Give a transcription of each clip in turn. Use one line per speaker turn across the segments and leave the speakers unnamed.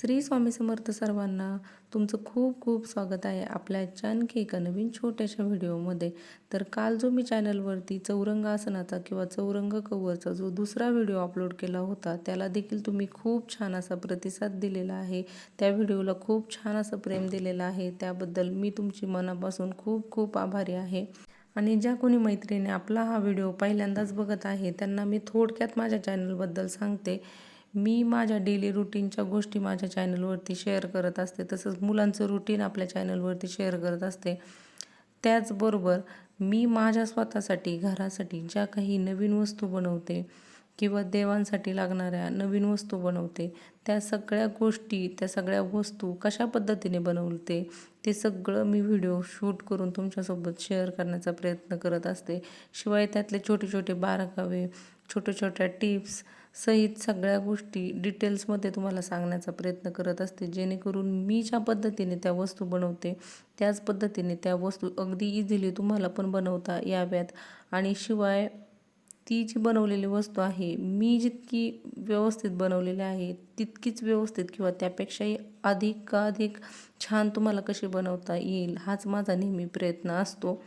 श्री स्वामी समर्थ सर्वांना तुमचं खूप खूप स्वागत आहे आपल्या आणखी एका नवीन छोट्याशा व्हिडिओमध्ये. तर काल जो मी चॅनलवरती चौरंग आसनाचा किंवा चौरंग कवरचा जो दुसरा व्हिडिओ अपलोड केला होता त्याला देखील तुम्ही खूप छान असा प्रतिसाद दिलेला आहे. त्या व्हिडिओला खूप छान असं प्रेम दिलेलं आहे. त्याबद्दल मी तुमची मनापासून खूप खूप आभारी आहे. आणि ज्या कोणी मैत्रिणी आपला हा व्हिडिओ पहिल्यांदाच बघत आहे त्यांना मी थोडक्यात माझ्या चॅनलबद्दल सांगते. मी माझ्या डेली रुटीनच्या गोष्टी माझ्या चॅनलवरती शेअर करत असते. तसंच मुलांचं रुटीन आपल्या चॅनलवरती शेअर करत असते. त्याचबरोबर मी माझ्या स्वतःसाठी घरासाठी ज्या काही नवीन वस्तू बनवते किंवा देवांसाठी लागणाऱ्या नवीन वस्तू बनवते त्या सगळ्या गोष्टी त्या सगळ्या वस्तू कशा पद्धतीने बनवते ते सगळं मी व्हिडिओ शूट करून तुमच्यासोबत शेअर करण्याचा प्रयत्न करत असते. शिवाय त्यातले छोटे छोटे बारकावे छोट्या छोट्या टिप्स सहित सगळ्या गोष्टी डिटेल्समध्ये तुम्हाला सांगण्याचा प्रयत्न करत असते. जेणेकरून मी ज्या पद्धतीने त्या वस्तू बनवते त्याच पद्धतीने त्या वस्तू अगदी इझिली तुम्हाला पण बनवता याव्यात. आणि शिवाय ती जी बनवलेली वस्तू आहे मी जितकी व्यवस्थित बनवलेली आहे तितकीच व्यवस्थित किंवा त्यापेक्षाही अधिकाधिक अधिक छान तुम्हाला कशी बनवता येईल हाच माझा नेहमी प्रयत्न असतो.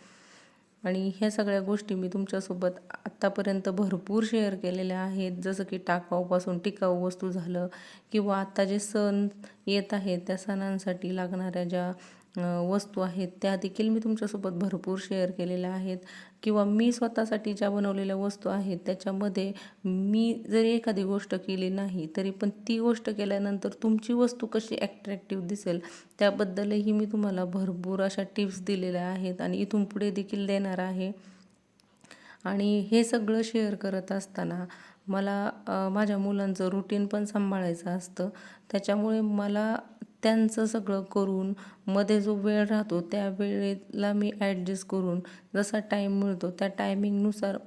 आणि ह्या सगळ्या गोष्टी मी तुमच्यासोबत आत्तापर्यंत भरपूर शेअर केलेल्या आहेत. जसं की टाकाऊपासून टिकाऊ वस्तू झालं किंवा आत्ता जे सण येत आहेत त्या सणांसाठी लागणाऱ्या ज्या वस्तू आहेत त्या देखील मी तुमच्यासोबत भरपूर शेअर केलेल्या आहेत. किंवा मी स्वतःसाठी ज्या बनवलेल्या वस्तू आहेत त्याच्यामध्ये मी जरी एखादी गोष्ट केली नाही तरी पण ती गोष्ट केल्यानंतर तुमची वस्तू कशी ॲट्रॅक्टिव्ह दिसेल त्याबद्दलही मी तुम्हाला भरपूर अशा टिप्स दिलेल्या आहेत आणि इथून पुढे देखील देणार आहे. आणि हे सगळं शेअर करत असताना मला माझ्या मुलांचं रुटीन पण सांभाळायचं असतं. त्याच्यामुळे मला त्यांचं सगळं करून मध्ये जो वेळ राहतो त्या वेळेला मी ॲडजस्ट करून जसा टाईम मिळतो त्या टायमिंगनुसार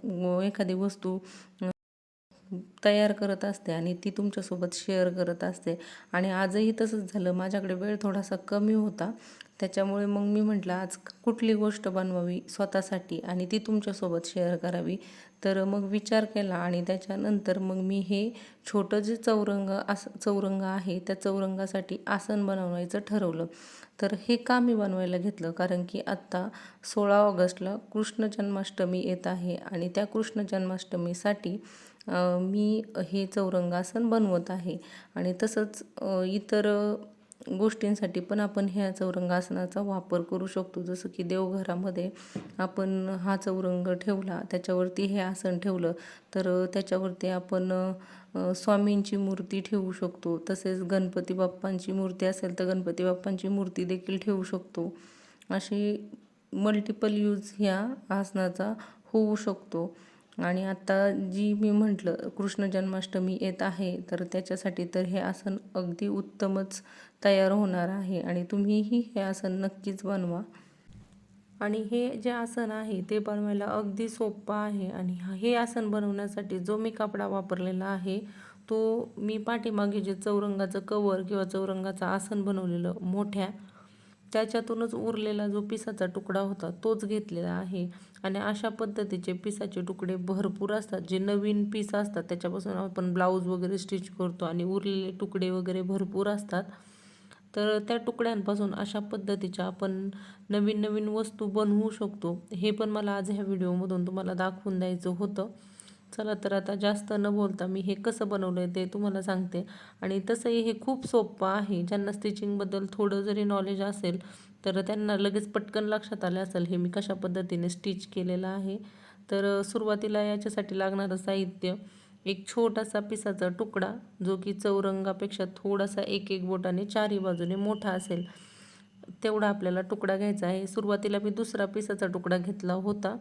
एखादी वस्तू तयार करत असते आणि ती तुमच्यासोबत शेअर करत असते. आणि आजही तसंच झालं. माझ्याकडे वेळ थोडासा कमी होता. त्याच्यामुळे मग मी म्हटलं आज कुठली गोष्ट बनवावी स्वतःसाठी आणि ती तुमच्यासोबत शेअर करावी? तर मग विचार केला आणि त्याच्यानंतर मग मी हे छोटं जे चौरंग आस चौरंग आहे त्या चौरंगासाठी आसन बनवायचं ठरवलं. तर हे का मी बनवायला घेतलं? कारण की आत्ता सोळा ऑगस्टला कृष्ण जन्माष्टमी येत आहे आणि त्या कृष्ण जन्माष्टमीसाठी मी हे चौरंगासन बनवत आहे. आणि तसंच इतर गोष्टींसाठी पण आपण ह्या चौरंगासनाचा वापर करू शकतो. जसं की देवघरामध्ये आपण हा चौरंग ठेवला त्याच्यावरती हे आसन ठेवलं तर त्याच्यावरती आपण स्वामींची मूर्ती ठेवू शकतो. तसेच गणपती बाप्पांची मूर्ती असेल तर गणपती बाप्पांची मूर्ती देखील ठेवू शकतो. अशी मल्टिपल यूज ह्या आसनाचा होऊ शकतो. आणि आत्ता जी मी म्हटलं कृष्ण जन्माष्टमी येत आहे तर त्याच्यासाठी तर हे आसन अगदी उत्तमच तयार होणार आहे आणि तुम्हीही हे आसन नक्कीच बनवा. आणि हे जे आसन आहे ते बनवायला अगदी सोपं आहे आणि हे आसन बनवण्यासाठी जो मी कपडा वापरलेला आहे तो मी पाठीमागे जे चौरंगाचं कवर किंवा चौरंगाचं आसन बनवलेलं मोठ्या त्याच्यातूनच उरलेला जो पिसाचा तुकडा होता तोच घेतलेला आहे. आणि अशा पद्धतीचे पिसाचे तुकडे भरपूर असतात. जे नवीन पीस असतात त्याच्यापासून आपण ब्लाऊज वगैरे स्टिच करतो आणि उरलेले तुकडे वगैरे भरपूर असतात. तर त्या तुकड्यांपासून अशा पद्धतीच्या आपण नवीन नवीन वस्तू बनवू शकतो. हे पण मला आज ह्या व्हिडिओमधून तुम्हाला दाखवून द्यायचं होतं. चला तर आता जास्त न बोलता मी हे कसं बनवलं आहे ते तुम्हाला सांगते. आणि तसंही हे खूप सोपं आहे. ज्यांना स्टिचिंगबद्दल थोडं जरी नॉलेज असेल तर त्यांना लगेच पटकन लक्षात आलं असेल हे मी कशा पद्धतीने स्टिच केलेलं आहे. तर सुरुवातीला याच्यासाठी लागणारं साहित्य एक छोटासा पिसाचा तुकडा जो की चौरंगापेक्षा थोडासा एक एक बोटाने चारही बाजूने मोठा असेल तेवढा आपल्याला तुकडा घ्यायचा आहे. सुरुवातीला मी दुसरा पिसाचा तुकडा घेतला होता.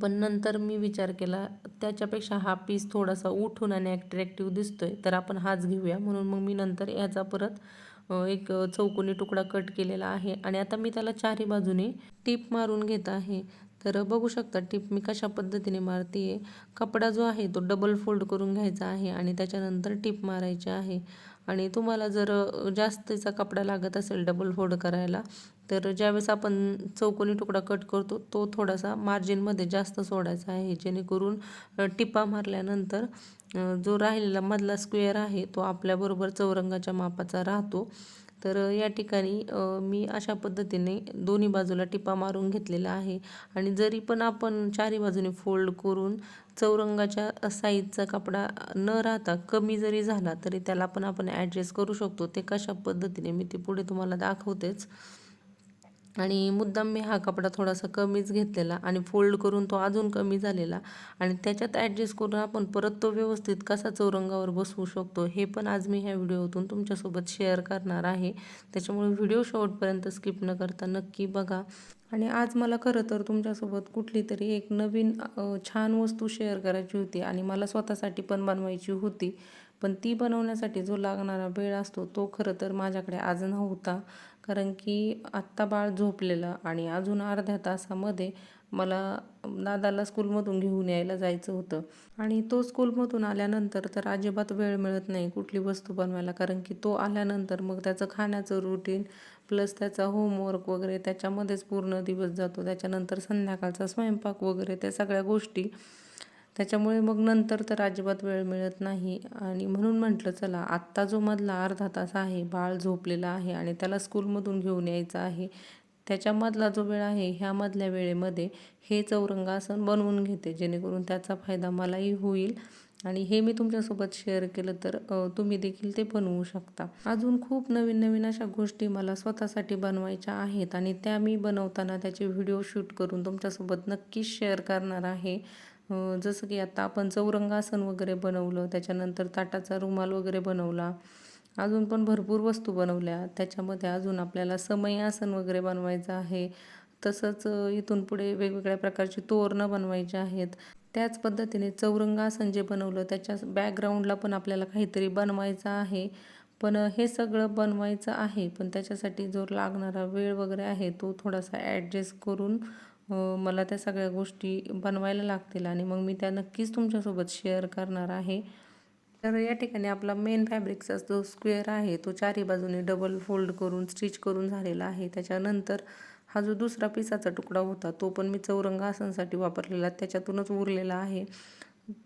पण नंतर मी विचार केला त्याच्यापेक्षा हा पीस थोडासा उठून आणि ॲट्रॅक्टिव्ह आहे तर आपण हाच घेऊया. म्हणून मग मी नंतर याचा परत एक चौकोनी तुकडा कट केलेला आहे. आणि आता मी त्याला चारही बाजूने टीप मारून घेत आहे. तर बघू शकता टीप मी कशा पद्धतीने मारते आहे कपडा जो आहे तो डबल फोल्ड करून घ्यायचा आहे आणि त्याच्यानंतर टीप मारायची आहे. आणि तुम्हाला जर जास्तीचा कपडा लागत असेल डबल फोल्ड करायला तर ज्यावेळेस आपण चौकोनी तुकडा कट करतो तो थोडासा मार्जिनमध्ये जास्त सोडायचा आहे. जेणेकरून टिपा मारल्यानंतर जो राहिलेला मधला स्क्वेअर आहे तो आपल्याबरोबर चौरंगाच्या मापाचा राहतो. तर या ठिकाणी मी अशा पद्धतीने दोन्ही बाजूला टिपा मारून घेतलेला आहे. आणि जरी पण आपण चारी बाजूने फोल्ड करून चौरंगाच्या साईजचा कपडा न राहता कमी जरी झाला तरी त्याला पण आपण ॲडजस्ट करू शकतो. ते कशा पद्धतीने मी ते पुढे तुम्हाला दाखवतेच. आणि मुद्दाम मी हा कपडा थोडासा कमीच घेतलेला आणि फोल्ड करून तो अजून कमी झालेला. आणि त्याच्यात ॲडजस्ट करून आपण परत तो व्यवस्थित कसा चौरंगावर बसवू शकतो हे पण आज मी ह्या व्हिडिओतून तुमच्यासोबत शेअर करणार आहे. त्याच्यामुळे व्हिडिओ शेवटपर्यंत स्किप न करता नक्की बघा. आणि आज मला खरं तर तुमच्यासोबत कुठली तरी एक नवीन छान वस्तू शेअर करायची होती आणि मला स्वतःसाठी पण बनवायची होती. पण ती बनवण्यासाठी जो लागणारा वेळ असतो तो खरं तर माझ्याकडे आज नव्हता. कारण की आत्ता बाळ झोपलेलं आणि अजून अर्ध्या तासामध्ये मला दादाला स्कूलमधून घेऊन यायला जायचं होतं. आणि तो स्कूलमधून आल्यानंतर तर अजिबात वेळ मिळत नाही कुठली वस्तू बनवायला कारण की तो आल्यानंतर मग त्याचं खाण्याचं रुटीन प्लस त्याचा होमवर्क वगैरे त्याच्यामध्येच पूर्ण दिवस जातो. त्याच्यानंतर संध्याकाळचा स्वयंपाक वगैरे त्या सगळ्या गोष्टी त्याच्यामुळे मग नंतर तर अजिबात वेळ मिळत नाही. आणि म्हणून म्हटलं चला आत्ता जो मधला अर्धा तास आहे बाळ झोपलेला आहे आणि त्याला स्कूलमधून घेऊन यायचं आहे त्याच्यामधला जो वेळ आहे ह्यामधल्या वेळेमध्ये हे चौरंगासन बनवून घेते जेणेकरून त्याचा फायदा मलाही होईल आणि हे मी तुमच्यासोबत शेअर केलं तर तुम्ही देखील ते बनवू शकता. अजून खूप नवीन नवीन अशा गोष्टी मला स्वतःसाठी बनवायच्या आहेत आणि त्या मी बनवताना त्याचे व्हिडिओ शूट करून तुमच्यासोबत नक्कीच शेअर करणार आहे. जसं की आता आपण चौरंगासन वगैरे बनवलं त्याच्यानंतर ताटाचा रुमाल वगैरे बनवला अजून पण भरपूर वस्तू बनवल्या. त्याच्यामध्ये अजून आपल्याला समयासन वगैरे बनवायचं आहे. तसंच इथून पुढे वेगवेगळ्या प्रकारची तोरणं बनवायची आहेत. त्याच पद्धतीने चौरंगासन जे बनवलं त्याच्या बॅकग्राऊंडला पण आपल्याला काहीतरी बनवायचं आहे. पण हे सगळं बनवायचं आहे. पण त्याच्यासाठी जो लागणारा वेळ वगैरे आहे तो थोडासा ॲडजस्ट करून हो, मला त्या सगळ्या गोष्टी बनवायला लागतील आणि मग मी त्या नक्कीच तुमच्यासोबत शेअर करणार आहे. तर या ठिकाणी आपला मेन फॅब्रिकचा जो स्क्वेअर आहे तो चारी बाजूने डबल फोल्ड करून स्टिच करून झालेला आहे. त्याच्यानंतर हा जो दुसरा पिसाचा तुकडा होता तो पण मी चौरंग आसनसाठी वापरलेला त्याच्यातूनच उरलेला आहे.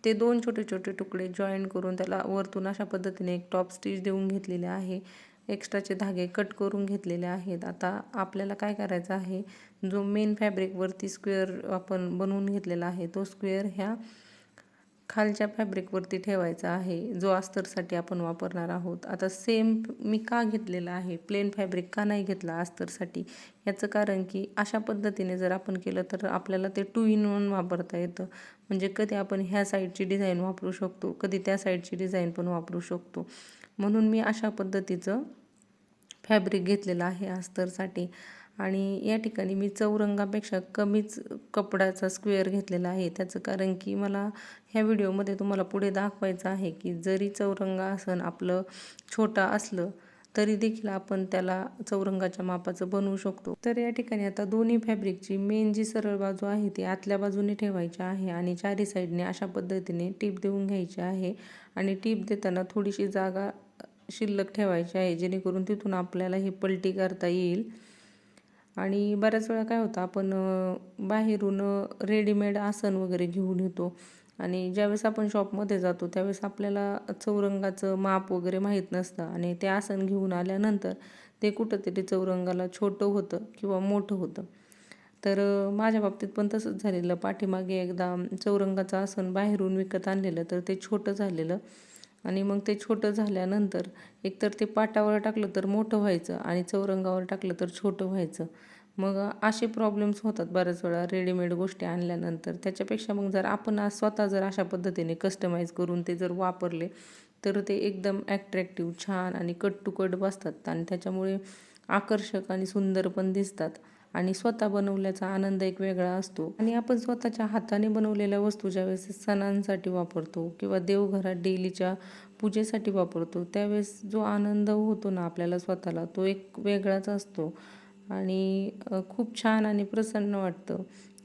ते दोन छोटे छोटे तुकडे जॉईन करून त्याला वरतून अशा पद्धतीने एक टॉप स्टिच देऊन घेतलेले आहे. एक्स्ट्राचे धागे कट करून घेतलेले आहेत. आता आपल्याला काय करायचं आहे? जो मेन फॅब्रिकवरती स्क्वेअर आपण बनवून घेतलेला आहे तो स्क्वेअर ह्या खालच्या फॅब्रिकवरती ठेवायचा आहे. जो अस्तरसाठी आपण वापरणार आहोत. आता सेम मी का घेतलेला आहे? प्लेन फॅब्रिक का नाही घेतला अस्तरसाठी? याचं कारण की अशा पद्धतीने जर आपण केलं तर आपल्याला ते टू इन वन वापरता येतं. म्हणजे कधी आपण ह्या साईडची डिझाईन वापरू शकतो कधी त्या साईडची डिझाईन पण वापरू शकतो. म्हणून मी अशा पद्धतीचं फॅब्रिक घेतलेलं आहे अस्तरसाठी. आणि या ठिकाणी मी चौरंगापेक्षा कमीच कपड्याचा स्क्वेअर घेतलेला आहे. त्याचं कारण की मला ह्या व्हिडिओमध्ये तुम्हाला पुढे दाखवायचं आहे की जरी चौरंगा आसन आपलं छोटा असलं तरी देखील आपण त्याला चौरंगाच्या मापाचं बनवू शकतो. तर या ठिकाणी आता दोन्ही फॅब्रिकची मेन जी सरळ बाजू आहे ती आतल्या बाजूने ठेवायची आहे आणि चारी साईडने अशा पद्धतीने टीप देऊन घ्यायची आहे. आणि टीप देताना थोडीशी जागा शिल्लक ठेवायची आहे जेणेकरून तिथून आपल्याला ही पलटी करता येईल. आणि बऱ्याच वेळा काय होतं आपण बाहेरून रेडीमेड आसन वगैरे घेऊन येतो. आणि ज्यावेळेस आपण शॉपमध्ये जातो त्यावेळेस आपल्याला चौरंगाचं माप वगैरे माहीत नसतं. आणि ते आसन घेऊन आल्यानंतर ते कुठंतरी चौरंगाला छोटं होतं किंवा मोठं होतं. तर माझ्या बाबतीत पण तसंच झालेलं. पाठीमागे एकदा चौरंगाचं आसन बाहेरून विकत आणलेलं तर ते छोटं झालेलं. आणि मग ते छोटं झाल्यानंतर एकतर ते पाटावर टाकलं तर मोठं व्हायचं आणि चौरंगावर टाकलं तर छोटं व्हायचं. मग असे प्रॉब्लेम्स होतात बऱ्याच वेळा रेडीमेड गोष्टी आणल्यानंतर. त्याच्यापेक्षा मग जर आपण स्वतः जर अशा पद्धतीने कस्टमाइज करून ते जर वापरले तर ते एकदम ॲट्रॅक्टिव्ह छान आणि कट टू कट बसतात. आणि त्याच्यामुळे आकर्षक आणि सुंदर पण दिसतात. आणि स्वतः बनवल्याचा आनंद एक वेगळा असतो. आणि आपण स्वतःच्या हाताने बनवलेल्या वस्तू ज्यावेळेस सणांसाठी वापरतो किंवा देवघरात डेलीच्या पूजेसाठी वापरतो त्यावेळेस जो आनंद होतो ना आपल्याला स्वतःला तो एक वेगळाच असतो. आणि खूप छान आणि प्रसन्न वाटतं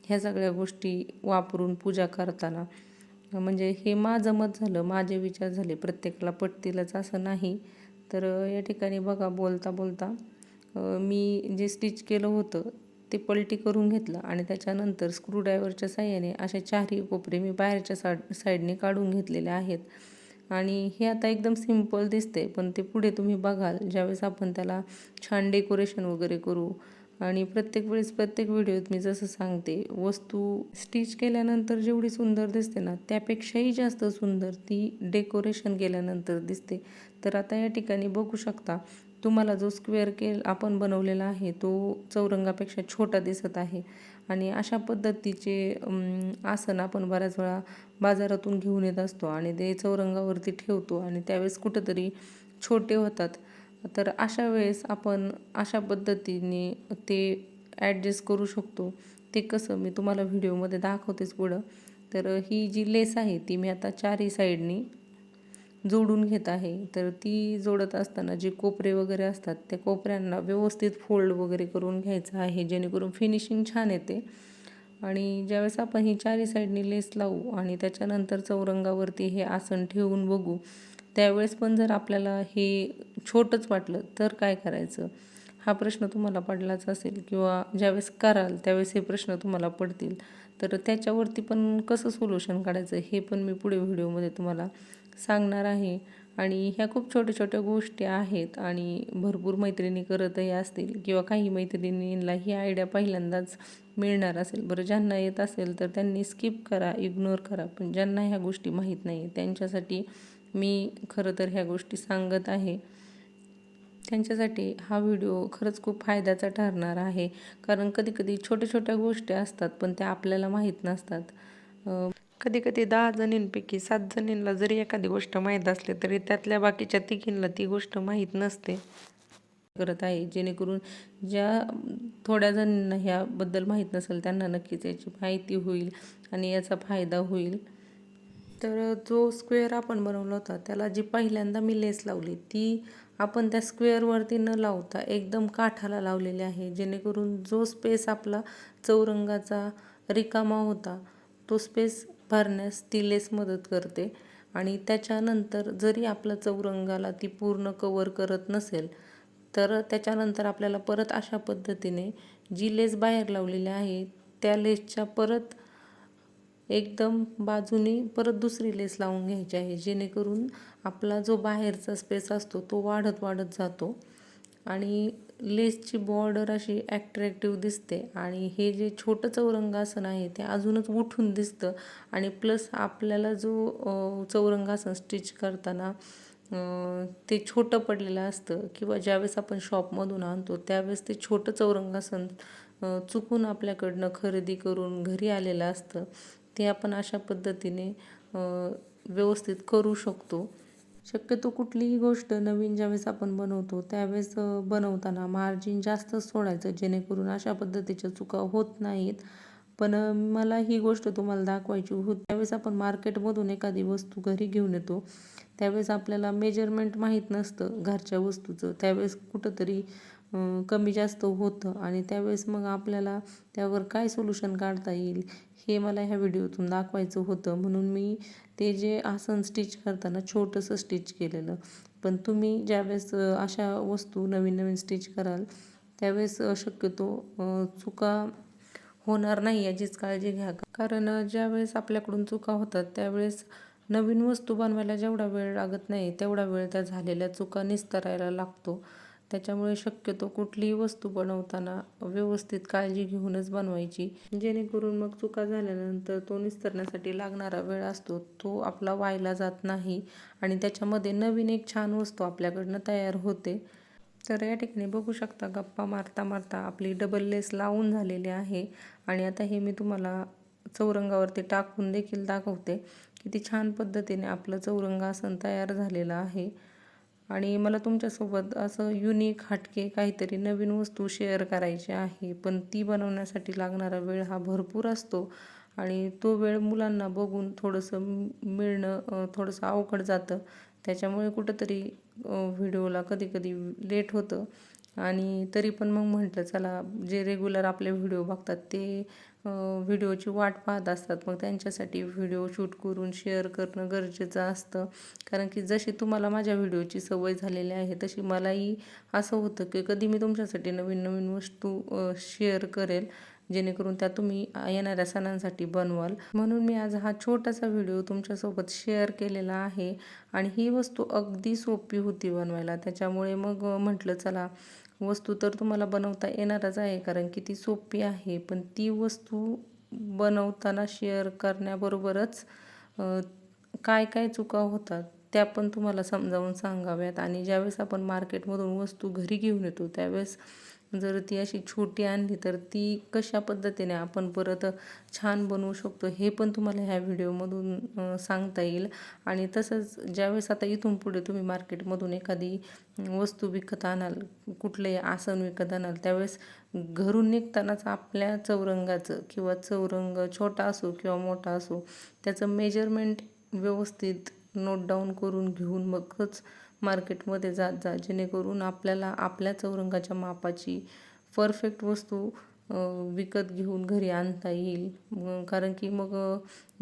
ह्या सगळ्या गोष्टी वापरून पूजा करताना. म्हणजे हे माझं मत झालं माझे विचार झाले प्रत्येकाला पटतीलच असं नाही. तर या ठिकाणी बघा बोलता बोलता मी जे स्टिच केलं होतं ते पलटी करून घेतलं आणि त्याच्यानंतर स्क्रूड्रायव्हरच्या साह्याने अशा चारही कोपरे मी बाहेरच्या सा साईडने काढून घेतलेले आहेत. आणि हे आता एकदम सिंपल दिसते पण ते पुढे तुम्ही बघाल ज्यावेळेस आपण त्याला छान डेकोरेशन वगैरे करू. आणि प्रत्येक वेळेस प्रत्येक व्हिडिओत मी जसं सांगते वस्तू स्टिच केल्यानंतर जेवढी सुंदर दिसते ना त्यापेक्षाही जास्त सुंदर ती डेकोरेशन केल्यानंतर दिसते. तर आता या ठिकाणी बघू शकता तुम्हाला जो स्क्वेअर केल आपण बनवलेला आहे तो चौरंगापेक्षा छोटा दिसत आहे. आणि अशा पद्धतीचे आसन आपण बऱ्याच वेळा बाजारातून घेऊन येत असतो आणि ते चौरंगावरती ठेवतो आणि त्यावेळेस कुठंतरी छोटे होतात. तर अशा वेळेस आपण अशा पद्धतीने ते ॲडजस्ट करू शकतो. ते कसं मी तुम्हाला व्हिडिओमध्ये दाखवतेच पुढं. तर ही जी लेस आहे ती मी आता चारही साईडनी जोडून घेत आहे. तर ती जोडत असताना जे कोपरे वगैरे असतात त्या कोपऱ्यांना व्यवस्थित फोल्ड वगैरे करून घ्यायचं आहे जेणेकरून फिनिशिंग छान येते. आणि ज्यावेळेस आपण ही चारी साईडनी लेस लावू आणि त्याच्यानंतर चौरंगावरती हे आसन ठेवून बघू त्यावेळेस पण जर आपल्याला हे छोटंच वाटलं तर काय करायचं? हा प्रश्न तुम्हाला पडलाच असेल किंवा ज्यावेळेस कराल त्यावेळेस हे प्रश्न तुम्हाला पडतील. तर त्याच्यावरती पण कसं सोल्युशन काढायचं हे पण मी पुढे व्हिडिओमध्ये तुम्हाला सांगणार आहे. आणि ह्या खूप छोट्या छोट्या गोष्टी आहेत आणि भरपूर मैत्रिणी करतही असतील किंवा काही मैत्रिणींना ही आयडिया पहिल्यांदाच मिळणार असेल. बरं ज्यांना येत असेल तर त्यांनी स्किप करा इग्नोर करा. पण ज्यांना ह्या गोष्टी माहीत नाही त्यांच्यासाठी मी खरं तर ह्या गोष्टी सांगत आहे. त्यांच्यासाठी हा व्हिडिओ खरंच खूप फायद्याचा ठरणार आहे. कारण कधी कधी छोट्या छोट्या गोष्टी असतात पण त्या आपल्याला माहीत नसतात. कधी कधी दहा जणींपैकी सात जणींना जरी एखादी गोष्ट माहीत असली तरी त्यातल्या बाकीच्या तिघींना ती गोष्ट माहीत नसते. करत आहे. जेणेकरून ज्या थोड्या जणींना ह्याबद्दल माहीत नसेल त्यांना नक्कीच याची माहिती होईल आणि याचा फायदा होईल. तर जो स्क्वेअर आपण बनवला होता त्याला जी पहिल्यांदा मी लेस लावली ती आपण त्या स्क्वेअरवरती न लावता एकदम काठाला लावलेली आहे. जेणेकरून जो स्पेस आपला चौरंगाचा रिकामा होता तो स्पेस भरण्यास ती लेस मदत करते आणि त्याच्यानंतर जरी आपलं चौरंगाला ती पूर्ण कवर करत नसेल तर त्याच्यानंतर आपल्याला परत अशा पद्धतीने जी लेस बाहेर लावलेली आहे त्या लेसच्या परत एकदम बाजूने परत दुसरी लेस लावून घ्यायची आहे जेणेकरून आपला जो बाहेरचा स्पेस असतो तो वाढत वाढत जातो. आणि लेसची बॉर्डर अशी ॲट्रॅक्टिव्ह दिसते. आणि हे जे छोटं चौरंगासन आहे ते अजूनच उठून दिसतं. आणि प्लस आपल्याला जो चौरंगासन स्टिच करताना ते छोटं पडलेलं असतं किंवा ज्यावेळेस आपण शॉपमधून आणतो त्यावेळेस ते छोटं चौरंगासन चुकून आपल्याकडनं खरेदी करून घरी आलेलं असतं. ते आपण अशा पद्धतीने व्यवस्थित करू शकतो. शक्यतो कुठलीही गोष्ट नवीन ज्यावेळेस आपण बनवतो त्यावेळेस बनवताना मार्जिन जास्त सोडायचं जेणेकरून अशा पद्धतीच्या चुका होत नाहीत. पण मला ही गोष्ट तुम्हाला दाखवायची होत. त्यावेळेस आपण मार्केटमधून एखादी वस्तू घरी घेऊन येतो. त्यावेळेस आपल्याला मेजरमेंट माहीत नसतं घरच्या वस्तूचं. त्यावेळेस कुठंतरी कमी जास्त होतं आणि त्यावेळेस मग आपल्याला त्यावर काय सोल्युशन काढता येईल? हे मला ह्या व्हिडिओतून दाखवायचं होतं. म्हणून मी ते जे आसन स्टिच करताना छोटंसं स्टिच केलेलं. पण तुम्ही ज्यावेळेस अशा वस्तू नवीन नवीन स्टिच कराल त्यावेळेस शक्यतो चुका होणार नाही याचीच काळजी घ्या. कारण ज्यावेळेस आपल्याकडून चुका होतात त्यावेळेस नवीन वस्तू बनवायला जेवढा वेळ लागत नाही तेवढा वेळ त्या झालेल्या चुका निस्तरायला लागतो. त्याच्यामुळे शक्यतो कुठलीही वस्तू बनवताना व्यवस्थित काळजी घेऊनच बनवायची. जेणेकरून मग चुका झाल्यानंतर तो निस्तरण्यासाठी लागणारा वेळ असतो तो आपला व्हायला जात नाही आणि त्याच्यामध्ये नवीन एक छान वस्तू आपल्याकडनं तयार होते. तर या ठिकाणी बघू शकता गप्पा मारता मारता आपली डबल लेस लावून झालेली आहे आणि आता हे मी तुम्हाला चौरंगावरती टाकून देखील दाखवते किती छान पद्धतीने आपलं चौरंगासन तयार झालेलं आहे. आणि मला तुमच्यासोबत असं युनिक हटके काहीतरी नवीन वस्तू शेअर करायची आहे. पण ती बनवण्यासाठी लागणारा वेळ हा भरपूर असतो आणि तो वेळ मुलांना बघून थोडंसं मिळणं थोडंसं अवघड जातं. त्याच्यामुळे कुठंतरी व्हिडिओला कधी कधी लेट होतं. आणि तरी पण मग म्हटलं चला जे रेग्युलर आपले व्हिडिओ बघतात ते व्हिडिओची वाट पाहत असतात. मग त्यांच्यासाठी व्हिडिओ शूट करून शेअर करणं गरजेचं असतं. कारण की जशी तुम्हाला माझ्या व्हिडिओची सवय झालेली आहे तशी मलाही असं होतं की कधी मी तुमच्यासाठी नवीन नवीन वस्तू शेअर करेल जेणेकरून त्या तुम्ही येणाऱ्या सणांसाठी बनवाल. म्हणून मी आज हा छोटासा व्हिडिओ तुमच्यासोबत शेअर केलेला आहे. आणि ही वस्तू अगदी सोपी होती बनवायला. त्याच्यामुळे मग म्हटलं चला वस्तू तर तुम्हाला बनवता येणारच आहे कारण की ती सोपी आहे. पण ती वस्तू बनवताना शेअर करण्याबरोबरच काय काय चुका होतात त्या पण तुम्हाला समजावून सांगाव्यात. आणि ज्यावेळेस आपण मार्केटमधून वस्तू घरी घेऊन येतो त्यावेळेस जर ती अशी छोटी आणली तर ती कशा पद्धतीने आपण परत छान बनवू शकतो हे पण तुम्हाला ह्या व्हिडिओमधून सांगता येईल. आणि तसंच ज्यावेळेस आता इथून पुढे तुम्ही मार्केटमधून एखादी वस्तू विकत आणाल कुठलंही आसन विकत आणाल त्यावेळेस घरून निघतानाच आपल्या चौरंगाचं किंवा चौरंग छोटा असो किंवा मोठा असो त्याचं मेजरमेंट व्यवस्थित नोट डाऊन करून घेऊन मगच मार्केटमध्ये जात जा जेणेकरून आपल्याला आपल्या चौरंगाच्या मापाची परफेक्ट वस्तू विकत घेऊन घरी आणता येईल. कारण की मग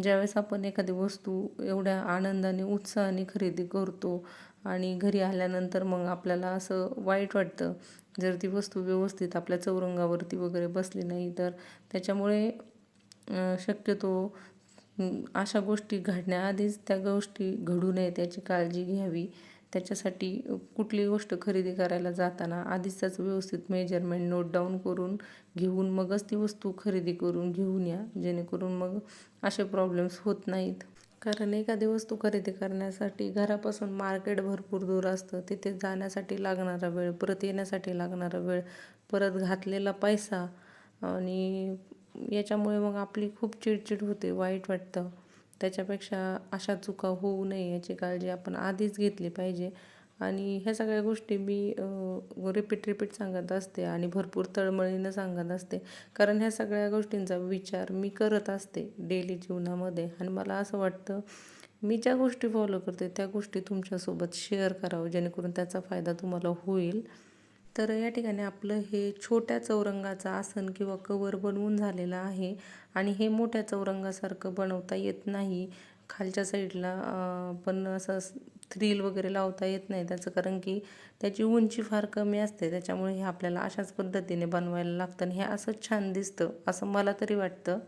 ज्यावेळेस आपण एखादी वस्तू एवढ्या आनंदाने उत्साहाने खरेदी करतो आणि घरी आल्यानंतर मग आपल्याला असं वाईट वाटतं जर ती वस्तू व्यवस्थित आपल्या चौरंगावरती वगैरे बसली नाही तर त्याच्यामुळे शक्यतो अशा गोष्टी घडण्याआधीच त्या गोष्टी घडू नये त्याची काळजी घ्यावी. त्याच्यासाठी कुठली गोष्ट खरेदी करायला जाताना आधीच त्याचं व्यवस्थित मेजरमेंट नोट डाऊन करून घेऊन मगच ती वस्तू खरेदी करून घेऊन या जेणेकरून मग असे प्रॉब्लेम्स होत नाहीत. कारण एखादी वस्तू खरेदी करण्यासाठी घरापासून मार्केट भरपूर दूर असतं तिथे जाण्यासाठी लागणारा वेळ परत येण्यासाठी लागणारा वेळ परत घातलेला पैसा आणि याच्यामुळे मग आपली खूप चिडचिड होते वाईट वाटतं. त्याच्यापेक्षा अशा चुका होऊ नये याची काळजी आपण आधीच घेतली पाहिजे. आणि ह्या सगळ्या गोष्टी मी रिपीट रिपीट सांगत असते आणि भरपूर तळमळीनं सांगत असते. कारण ह्या सगळ्या गोष्टींचा विचार मी करत असते डेली जीवनामध्ये. आणि मला असं वाटतं मी ज्या गोष्टी फॉलो करते त्या गोष्टी तुमच्यासोबत शेअर करावं जेणेकरून त्याचा फायदा तुम्हाला होईल. तर या ठिकाणी आपलं हे छोट्या चौरंगाचं आसन किंवा कवर बनवून झालेलं आहे आणि हे मोठ्या चौरंगासारखं बनवता येत नाही. खालच्या साईडला पण असं थ्रील वगैरे लावता येत नाही त्याचं कारण की त्याची उंची फार कमी असते. त्याच्यामुळे हे आपल्याला अशाच पद्धतीने बनवायला लागतं आणि हे असंच छान दिसतं असं मला तरी वाटतं.